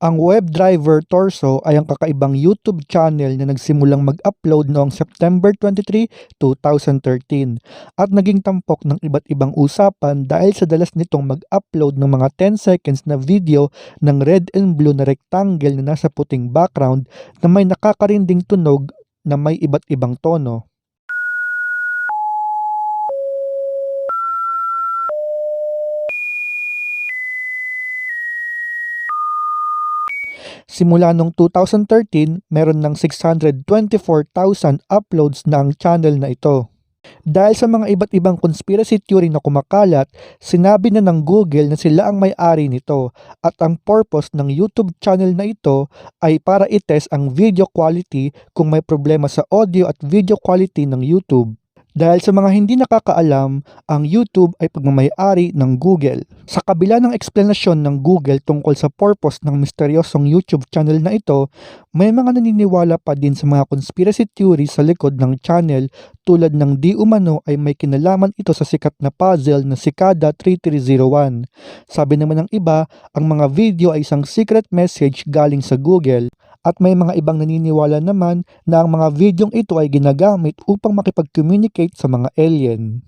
Ang WebDriver Torso ay ang kakaibang YouTube channel na nagsimulang mag-upload noong September 23, 2013 at naging tampok ng iba't ibang usapan dahil sa dalas nitong mag-upload ng mga 10 seconds na video ng red and blue na rectangle na nasa puting background na may nakakarinding tunog na may iba't ibang tono. Simula noong 2013, meron ng 624,000 uploads na ang channel na ito. Dahil sa mga iba't ibang conspiracy theory na kumakalat, sinabi na ng Google na sila ang may-ari nito at ang purpose ng YouTube channel na ito ay para itest ang video quality kung may problema sa audio at video quality ng YouTube. Dahil sa mga hindi nakakaalam, ang YouTube ay pagmamayari ng Google. Sa kabila ng eksplanasyon ng Google tungkol sa purpose ng misteryosong YouTube channel na ito, may mga naniniwala pa din sa mga conspiracy theory sa likod ng channel tulad ng di umano ay may kinalaman ito sa sikat na puzzle na Cicada 3301. Sabi naman ng iba, ang mga video ay isang secret message galing sa Google at may mga ibang naniniwala naman na ang mga videong ito ay ginagamit upang makipag-communicate sa mga alien.